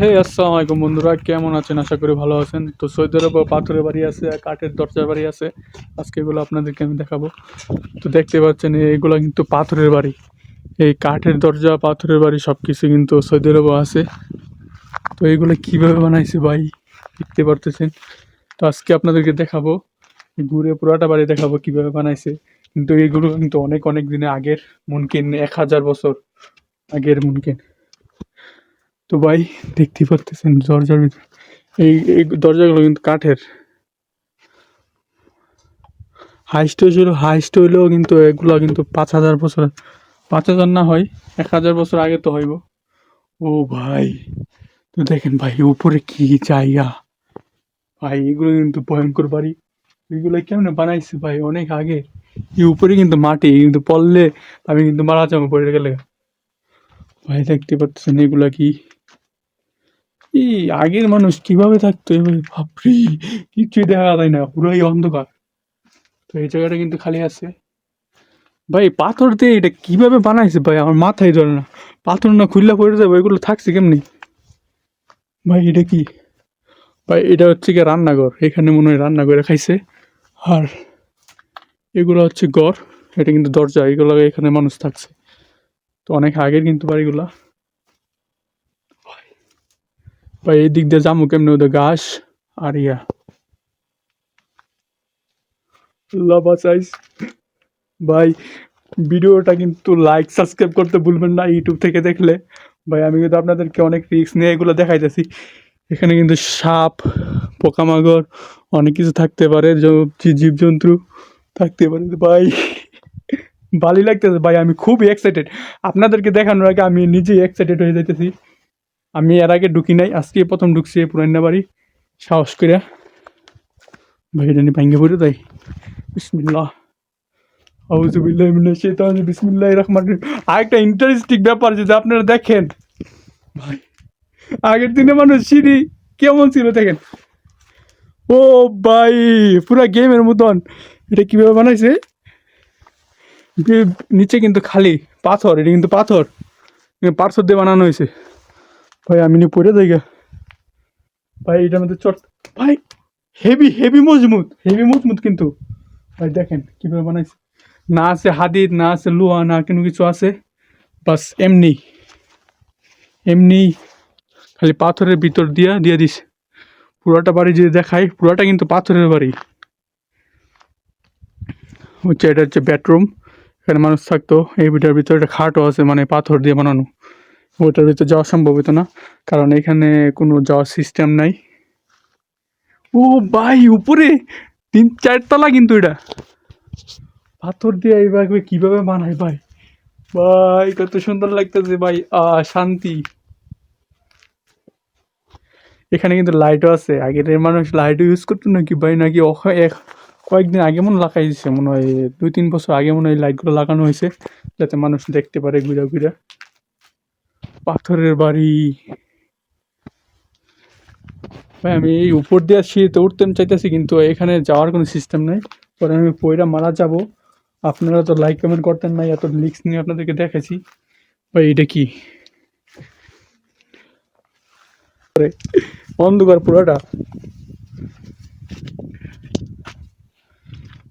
হে আসসালামু আলাইকুম বন্ধুরা। কেমন আছেন? আশা করি ভালো আছেন। তো সৌদি আরবে পাথরের বাড়ি আছে, আর কাঠের দরজার বাড়ি আছে। আজকে এগুলো আপনাদেরকে আমি দেখাবো। তো দেখতে পাচ্ছেন, এগুলো কিন্তু পাথরের বাড়ি। এই কাঠের দরজা, পাথরের বাড়ি সব কিছু কিন্তু সৌদি আরবে আছে। তো এগুলো কীভাবে বানাইছে ভাই? দেখতে পারতেছেন? তো আজকে আপনাদেরকে দেখাবো। ঘুরে পুরাটা বাড়ি দেখাবো কীভাবে বানাইছে। কিন্তু এইগুলো কিন্তু অনেক অনেক দিনে আগের মুনকিন, এক হাজার বছর আগের মুনকিন। তো ভাই দেখতে পারতেছেন দরজার ভিতর। এই এই দরজাগুলো কিন্তু কাঠের। হাইস্ট হয়েছিল হাইস্ট হইলেও কিন্তু এগুলো কিন্তু পাঁচ হাজার বছর, পাঁচ হাজার না হয়, এক হাজার বছর আগে তো হইব। ও ভাই, তো দেখেন ভাই, উপরে কি জায়গা। ভাই, এগুলো কিন্তু ভয়ঙ্কর বাড়ি। এগুলো কেমন বানাইছে ভাই, অনেক আগে। এই উপরে কিন্তু মাটি কিন্তু পড়লে আমি কিন্তু মারা যাব পড়ে গেলে। ভাই, দেখতে পাচ্ছেন এগুলা কি? এই আগের মানুষ কীভাবে থাকতো? এ ভাই, বাপরে কিছুই দেখা যায় না, পুরোই অন্ধকার। তো এই জায়গাটা কিন্তু খালি আছে। ভাই, পাথর দিয়ে এটা কীভাবে বানাইছে ভাই? আমার মাথায় ধরে না। পাথর না খুললা পড়ে যাবে এগুলো থাকছে কেমনি? ভাই, এটা কি? ভাই, এটা হচ্ছে কি রান্নাঘর। এখানে মনে হয় রান্না করে খাইছে। আর এগুলো হচ্ছে ঘর। এটা কিন্তু দরজা, এগুলো এখানে মানুষ থাকছে। তো অনেক আগের কিন্তু বাড়িগুলা। ভাই এই দিক দিয়ে যাব কেমনি ওদের ঘাস? আর ইয়া। লাভা চাইস ভাই, ভিডিওটা কিন্তু লাইক সাবস্ক্রাইব করতে ভুলবেন না ইউটিউব থেকে দেখলে। ভাই, আমি কিন্তু আপনাদেরকে অনেক রিস্ক নিয়ে এগুলো দেখাইতেছি। এখানে কিন্তু সাপ, পোকামাকড়, অনেক কিছু থাকতে পারে জীবজন্তু থাকতে পারে। ভাই, ভালোই লাগতেছে। ভাই, আমি খুব এক্সাইটেড আপনাদেরকে দেখানোর আগে আমি নিজেই এক্সাইটেড হয়ে যাইতেছি। আমি এর আগে ঢুকি নাই, আজকে প্রথম ঢুকছি এই পুরান্না বাড়ি সাহস করে ভাই, এটা ভাঙ্গে পড়ে তাই বিসমিল্লাহ। আউজুবিল্লাহ মিনাশ শাইতানির বিসমিল্লাহির রহমানির রহিম। আরেকটা ইন্টারেস্টিং ব্যাপার যদি আপনারা দেখেন। ভাই, আগের দিনে মানুষ সিঁড়ি কেমন ছিল দেখেন। ও ভাই, পুরা গেমের মতন। এটা কীভাবে বানাইছে? নিচে কিন্তু খালি পাথর, এটা কিন্তু পাথর। পাথর দিয়ে বানানো হয়েছে। ভাই, আমি নি পড়ে যাই। ভাই, এটার মধ্যে চট ভাই হেভি হেভি মজবুত হেভি মজবুত কিন্তু। ভাই, দেখেন কীভাবে বানাইছে। না আছে হাদিদ, না আছে লোহা না কোনো কিছু আছে। বাস, এমনি। এমনি খালি পাথরের ভিতর দিয়া, দিয়ে দিস পুরাটা বাড়ি যদি দেখাই, পুরাটা কিন্তু পাথরের বাড়ি। হচ্ছে এটা হচ্ছে বেডরুম এখানে মানুষ থাকতো, এই ভিটার ভিতরে একটা খাটও আছে মানে পাথর দিয়ে বানানো। ওটার ভিতরে যাওয়া সম্ভব হতো না, কারণ এখানে কোনো যাওয়ার সিস্টেম নাই। ও ভাই, উপরে! তিন চারতলা কিন্তু এটা। পাথর দিয়ে এইভাবে কীভাবে বানায় ভাই? ভাই, কত সুন্দর লাগতেছে ভাই, আ, শান্তি। এখানে কিন্তু লাইটও আছে। আগের মানুষ লাইটও ইউজ করতো নাকি ভাই? নাকি এক- কয়েকদিন আগে মনে লাগাই দিচ্ছে মনে হয় দুই, তিন বছর আগে মনে হয় লাইটগুলো লাগানো হয়েছে, যাতে মানুষ দেখতে পারে, ঘুরে ঘুরে। পাথরের বাড়ি। ভাই, আমি এই উপর দিয়ে সিঁড়িতে উঠতে চাইতেছি, কিন্তু এখানে যাওয়ার কোনো সিস্টেম নাই। পরে আমি পয়রা মারা যাব। আপনারা তো লাইক কমেন্ট করতেন নাই এত লিক্স নিয়ে আপনাদেরকে দেখেছি ভাই, এটা কি? অন্ধকার পুরোটা।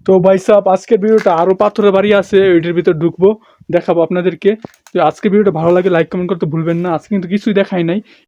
তো ভাই সাহেব আজকের ভিডিওটা আরও পাথরের বাড়ি আছে, ওইটার ভিতর ঢুকবো। দেখাবো আপনাদেরকে। তো আজকে ভিডিওটা ভালো লাগে লাইক কমেন্ট করতে ভুলবেন না। আজকে কিন্তু কিছুই দেখাই নাই।